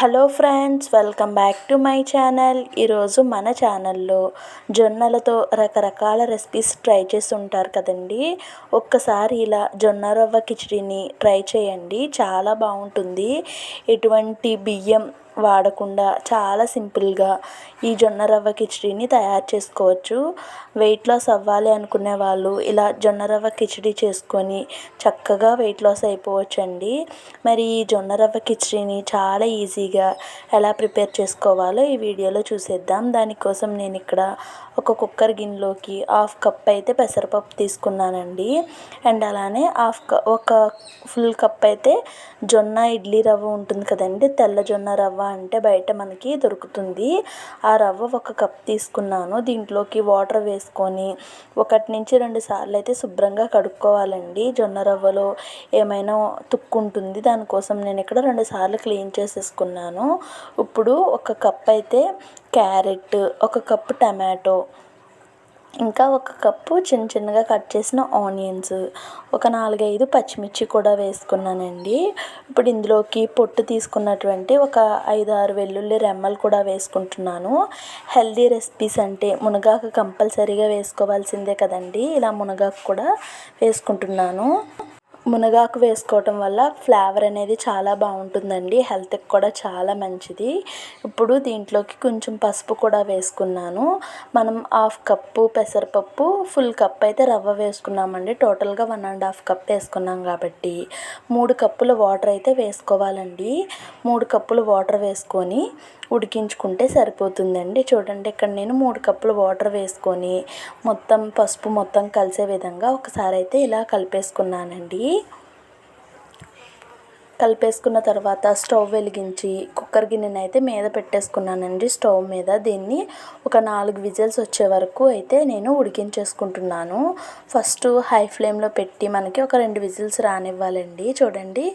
Hello friends welcome back to my channel. ఈరోజు మన ఛానల్లో జొన్నలతో రకరకాల రెసిపీస్ ట్రై చేసి ఉంటారు కదండి. ఒక్కసారి ఇలా జొన్న రవ్వ కిచిడిని ట్రై చేయండి. చాలా బాగుంటుంది. ఎటువంటి బియ్యం వాడకుండా చాలా సింపుల్గా ఈ జొన్న రవ్వ కిచిడిని తయారు చేసుకోవచ్చు. వెయిట్ లాస్ అవ్వాలి అనుకునే వాళ్ళు ఇలా జొన్న రవ్వ కిచిడి చేసుకొని చక్కగా వెయిట్ లాస్ అయిపోవచ్చండి. మరి ఈ జొన్న రవ్వ కిచిడిని చాలా ఈజీగా ఎలా ప్రిపేర్ చేసుకోవాలో ఈ వీడియోలో చూసేద్దాం. దానికోసం నేను ఇక్కడ ఒక కుక్కర్ గిన్నెలోకి హాఫ్ కప్ అయితే పెసరపప్పు తీసుకున్నానండి. అండ్ అలానే హాఫ్ ఒక ఫుల్ కప్ అయితే జొన్న ఇడ్లీ రవ్వ ఉంటుంది కదండి తెల్ల జొన్న రవ్వ అంటే బయట మనకి దొరుకుతుంది. ఆ రవ్వ ఒక కప్ తీసుకున్నాను. దీంట్లోకి వాటర్ వేసుకొని ఒకటి నుంచి రెండు సార్లు అయితే శుభ్రంగా కడుక్కోవాలండి. జొన్న రవ్వలో ఏమైనా తుక్కుంటుంది దానికోసం నేను ఇక్కడ రెండు సార్లు క్లీన్ చేసేసుకున్నాను. ఇప్పుడు ఒక కప్ అయితే క్యారెట్ ఒక కప్పు టమాటో ఇంకా ఒక కప్పు చిన్న చిన్నగా కట్ చేసిన ఆనియన్స్. ఒక నాలుగైదు పచ్చిమిర్చి కూడా వేసుకున్నానండి. ఇప్పుడు ఇందులోకి పొట్టు తీసుకున్నటువంటి ఒక ఐదు ఆరు వెల్లుల్లి రెమ్మలు కూడా వేసుకుంటున్నాను. హెల్దీ రెసిపీస్ అంటే మునగాకు కంపల్సరీగా వేసుకోవాల్సిందే కదండి. ఇలా మునగాకు కూడా వేసుకుంటున్నాను. మునగాకు వేసుకోవటం వల్ల ఫ్లేవర్ అనేది చాలా బాగుంటుందండి. హెల్త్కి కూడా చాలా మంచిది. ఇప్పుడు దీంట్లోకి కొంచెం పసుపు కూడా వేసుకున్నాను. మనం హాఫ్ కప్పు పెసరపప్పు ఫుల్ కప్ అయితే రవ్వ వేసుకున్నామండి. టోటల్గా వన్ అండ్ హాఫ్ కప్ వేసుకున్నాం కాబట్టి. మూడు కప్పుల వాటర్ అయితే వేసుకోవాలండి. మూడు కప్పులు వాటర్ వేసుకొని ఉడికించుకుంటే సరిపోతుందండి. చూడండి ఇక్కడ నేను మూడు కప్పులు వాటర్ వేసుకొని మొత్తం పసుపు మొత్తం కలిసే విధంగా ఒకసారి అయితే ఇలా కలిపేసుకున్నానండి. కలిపేసుకున్న తర్వాత స్టవ్ వెలిగించి కుక్కర్ గిన్నెని అయితే మీద పెట్టేసుకున్నానండి. స్టవ్ మీద దీన్ని ఒక నాలుగు విజిల్స్ వచ్చే వరకు అయితే నేను ఉడికించేసుకుంటున్నాను. ఫస్ట్ హై ఫ్లేమ్లో పెట్టి మనకి ఒక రెండు విజిల్స్ రానివ్వాలండి. చూడండి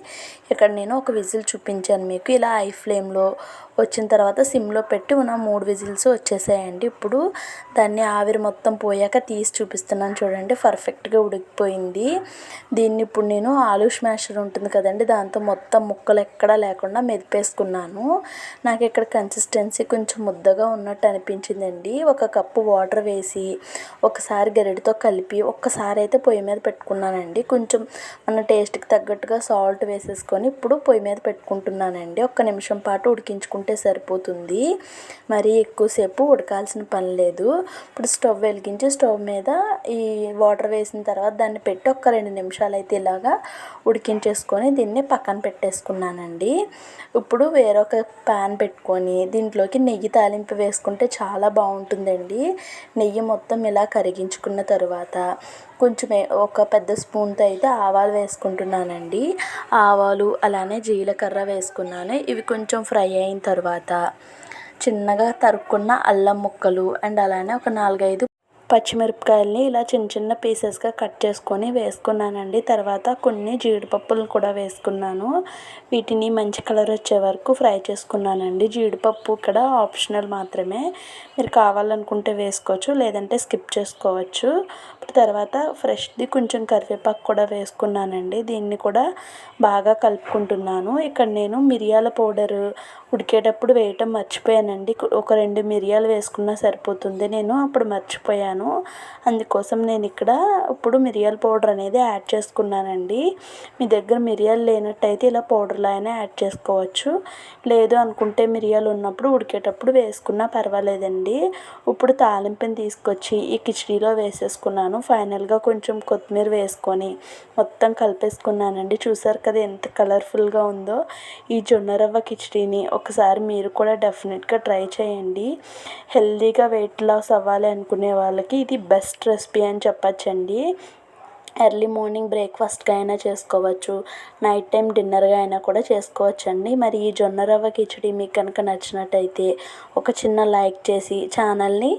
ఇక్కడ నేను ఒక విజిల్ చూపించాను మీకు. ఇలా హై ఫ్లేమ్లో వచ్చిన తర్వాత సిమ్లో పెట్టి ఉన్న మూడు విజిల్స్ వచ్చేసాయండి. ఇప్పుడు దాన్ని ఆవిరి మొత్తం పోయాక తీసి చూపిస్తున్నాను చూడండి. పర్ఫెక్ట్గా ఉడికిపోయింది. దీన్ని ఇప్పుడు నేను ఆలు స్మాషర్ ఉంటుంది కదండి దాంతో మొత్తం ముక్కలు ఎక్కడా లేకుండా మెదిపేసుకున్నాను. నాకు ఇక్కడ కన్సిస్టెన్సీ కొంచెం ముద్దగా ఉన్నట్టు అనిపించిందండి. ఒక కప్పు వాటర్ వేసి ఒకసారి గరిటతో కలిపి ఒక్కసారి అయితే పొయ్యి మీద పెట్టుకున్నానండి. కొంచెం మన టేస్ట్కి తగ్గట్టుగా సాల్ట్ వేసేసుకొని ఇప్పుడు పొయ్యి మీద పెట్టుకుంటున్నానండి. ఒక్క నిమిషం పాటు ఉడికించుకుంటున్నాను ఉంటే సరిపోతుంది. మరీ ఎక్కువసేపు ఉడకాల్సిన పని లేదు. ఇప్పుడు స్టవ్ వెలిగించి స్టవ్ మీద ఈ వాటర్ వేసిన తర్వాత దాన్ని పెట్టి ఒక రెండు నిమిషాలు అయితే ఇలాగా ఉడికించేసుకొని దీన్ని పక్కన పెట్టేసుకున్నానండి. ఇప్పుడు వేరొక ప్యాన్ పెట్టుకొని దీంట్లోకి నెయ్యి తాలింపు వేసుకుంటే చాలా బాగుంటుందండి. నెయ్యి మొత్తం ఇలా కరిగించుకున్న తర్వాత కొంచెం ఒక పెద్ద స్పూన్తో అయితే ఆవాలు వేసుకుంటున్నానండి. ఆవాలు అలానే జీలకర్ర వేసుకున్నాను. ఇవి కొంచెం ఫ్రై అయిన తర్వాత చిన్నగా తరుక్కున్న అల్లం ముక్కలు అండ్ అలానే ఒక నాలుగైదు పచ్చిమిరపకాయలని ఇలా చిన్న చిన్న పీసెస్గా కట్ చేసుకొని వేసుకున్నానండి. తర్వాత కొన్ని జీడిపప్పులు కూడా వేసుకున్నాను. వీటిని మంచి కలర్ వచ్చే వరకు ఫ్రై చేసుకున్నానండి. జీడిపప్పు ఇక్కడ ఆప్షనల్ మాత్రమే. మీరు కావాలనుకుంటే వేసుకోవచ్చు లేదంటే స్కిప్ చేసుకోవచ్చు. తర్వాత ఫ్రెష్ది కొంచెం కరివేపాకు కూడా వేసుకున్నానండి. దీన్ని కూడా బాగా కలుపుకుంటున్నాను. ఇక్కడ నేను మిరియాల పౌడర్ ఉడికేటప్పుడు వేయటం మర్చిపోయానండి. ఒక రెండు మిరియాలు వేసుకున్నా సరిపోతుంది. నేను అప్పుడు మర్చిపోయాను. అందుకోసం నేను ఇక్కడ ఇప్పుడు మిరియాల పౌడర్ అనేది యాడ్ చేసుకున్నానండి. మీ దగ్గర మిరియాలు లేనట్టయితే ఇలా పౌడర్లో అయినా యాడ్ చేసుకోవచ్చు. లేదు అనుకుంటే మిరియాలు ఉన్నప్పుడు ఉడికేటప్పుడు వేసుకున్నా పర్వాలేదండి. ఇప్పుడు తాలింపుని తీసుకొచ్చి ఈ కిచడీలో వేసేసుకున్నాను. ఫైనల్గా కొంచెం కొత్తిమీర వేసుకొని మొత్తం కలిపేసుకున్నానండి. చూసారు కదా ఎంత కలర్ఫుల్గా ఉందో. ఈ జొన్న రవ్వ కిచడీని ఒకసారి మీరు కూడా డెఫినెట్గా ట్రై చేయండి. హెల్తీగా వెయిట్ లాస్ అవ్వాలి అనుకునే వాళ్ళకి ఇది బెస్ట్ రెసిపీ అని చెప్పచ్చండి. ఎర్లీ మార్నింగ్ బ్రేక్ఫాస్ట్గా అయినా చేసుకోవచ్చు. నైట్ టైం డిన్నర్గా అయినా కూడా చేసుకోవచ్చండి. మరి ఈ జొన్న రవ్వ కిచడీ మీకు కనుక నచ్చినట్టయితే ఒక చిన్న లైక్ చేసి ఛానల్ని